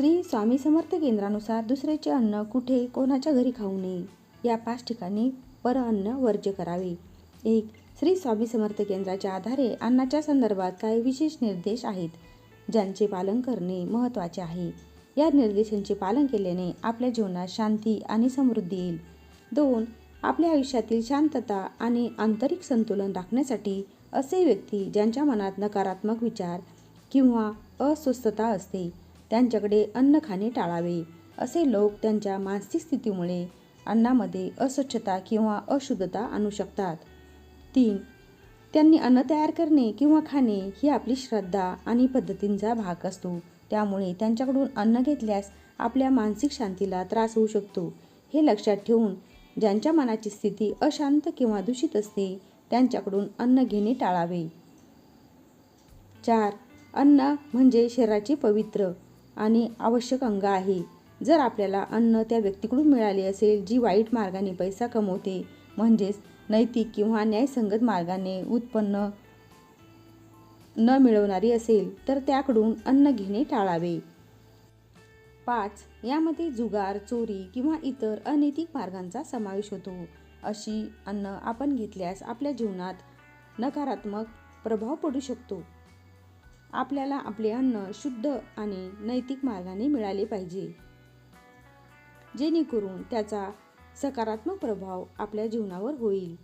श्री स्वामी समर्थ केंद्रानुसार दुसऱ्याचे अन्न कुठे कोणाच्या घरी खाऊ नये या पाच ठिकाणी परअन्न वर्ज्य करावे. एक श्री स्वामी समर्थ केंद्राच्या आधारे अन्नाच्या संदर्भात काही विशेष निर्देश आहेत ज्यांचे पालन करणे महत्त्वाचे आहे. या निर्देशांचे पालन केल्याने आपल्या जीवनात शांती आणि समृद्धी येईल. दोन आपल्या आयुष्यातील शांतता आणि आंतरिक संतुलन राखण्यासाठी असे व्यक्ती ज्यांच्या मनात नकारात्मक विचार किंवा अस्वस्थता असते त्यांच्याकडे अन्न खाणे टाळावे असे लोक त्यांच्या मानसिक स्थितीमुळे अन्नामध्ये अस्वच्छता किंवा अशुद्धता आणू शकतात. तीन त्यांनी अन्न तयार करणे किंवा खाणे ही आपली श्रद्धा आणि पद्धतींचा भाग असतो. त्यामुळे त्यांच्याकडून अन्न घेतल्यास आपल्या मानसिक शांतीला त्रास होऊ शकतो. हे लक्षात ठेवून ज्यांच्या मनाची स्थिती अशांत किंवा दूषित असते त्यांच्याकडून अन्न घेणे टाळावे. चार अन्न म्हणजे शरीराचे पवित्र आणि आवश्यक अंग आहे. जर आपल्याला अन्न त्या व्यक्तीकडून मिळाले असेल जी वाईट मार्गाने पैसा कमवते म्हणजेच नैतिक किंवा न्यायसंगत मार्गाने उत्पन्न न मिळवणारी असेल तर त्याकडून अन्न घेणे टाळावे. पाच यामध्ये जुगार चोरी किंवा इतर अनैतिक मार्गांचा समावेश होतो. अशी अन्न आपण घेतल्यास आपल्या जीवनात नकारात्मक प्रभाव पडू शकतो. आपल्याला आपले अन्न शुद्ध आणि नैतिक मार्गाने मिळाले पाहिजे. जेणेकरून त्याचा सकारात्मक प्रभाव आपल्या जीवनावर होईल.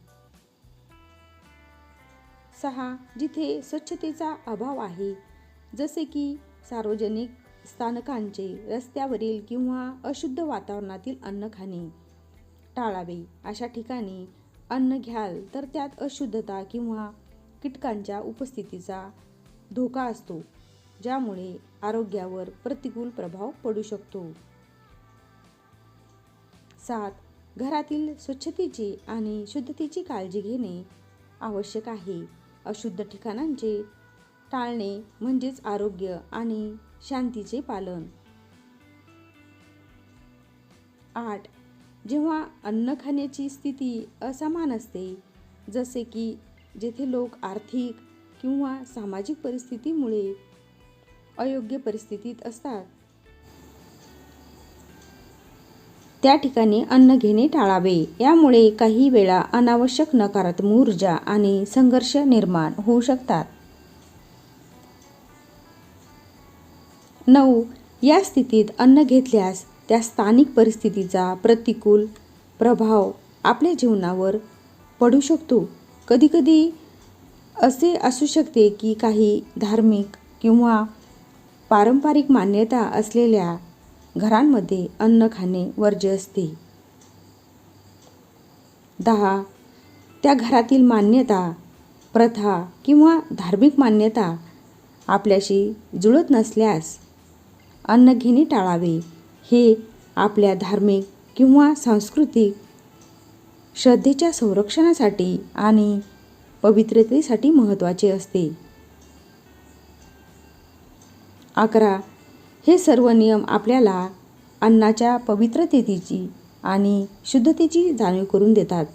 सहा जिथे स्वच्छतेचा अभाव आहे जसे की सार्वजनिक स्थानकांचे रस्त्यावरील किंवा अशुद्ध वातावरणातील अन्न खाणे टाळावे. अशा ठिकाणी अन्न घ्याल तर त्यात अशुद्धता किंवा कीटकांच्या उपस्थितीचा धोका असतो ज्यामुळे आरोग्यावर प्रतिकूल प्रभाव पडू शकतो. सात घरातील स्वच्छतेची आणि शुद्धतेची काळजी घेणे आवश्यक आहे. अशुद्ध ठिकाणांचे टाळणे म्हणजेच आरोग्य आणि शांतीचे पालन. आठ जेव्हा अन्न खाण्याची स्थिती असमान असते जसे की जेथे लोक आर्थिक किंवा सामाजिक परिस्थितीमुळे अयोग्य परिस्थितीत असतात. त्या ठिकाणी अन्न घेणे टाळावे. यामुळे काही वेळा अनावश्यक नकारात्मक ऊर्जा आणि संघर्ष निर्माण होऊ शकतात. नऊ. या स्थितीत अन्न घेतल्यास त्या स्थानिक परिस्थितीचा प्रतिकूल प्रभाव आपल्या जीवनावर पडू शकतो. कधीकधी असे असू शकते की काही धार्मिक किंवा पारंपरिक मान्यता असलेल्या घरांमध्ये अन्न खाणे वर्ज्य असते. दहा त्या घरातील मान्यता प्रथा किंवा धार्मिक मान्यता आपल्याशी जुळत नसल्यास अन्न घेणे टाळावे हे आपल्या धार्मिक किंवा सांस्कृतिक श्रद्धेच्या संरक्षणासाठी आणि पवित्रतेसाठी महत्त्वाचे असते. अकरा. हे सर्व नियम आपल्याला अन्नाच्या पवित्रतेची आणि शुद्धतेची जाणीव करून देतात.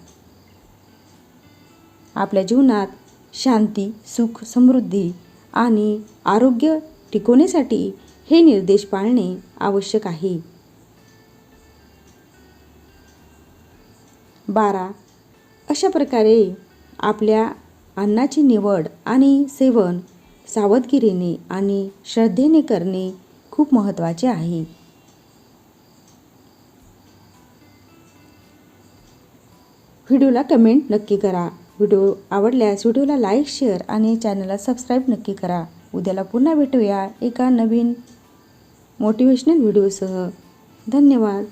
आपल्या जीवनात शांती सुख समृद्धी आणि आरोग्य टिकवण्यासाठी हे निर्देश पाळणे आवश्यक आहे. बारा. अशा प्रकारे आपल्या अन्नाची निवड आणि सेवन सावधगिरीने आणि श्रद्धेने करणे खूप महत्त्वाचे आहे. व्हिडिओला कमेंट नक्की करा. व्हिडिओ आवडल्यास व्हिडिओला लाईक शेअर आणि चॅनलला सबस्क्राईब नक्की करा. उद्याला पुन्हा भेटूया एका नवीन मोटिवेशनल व्हिडिओसह धन्यवाद.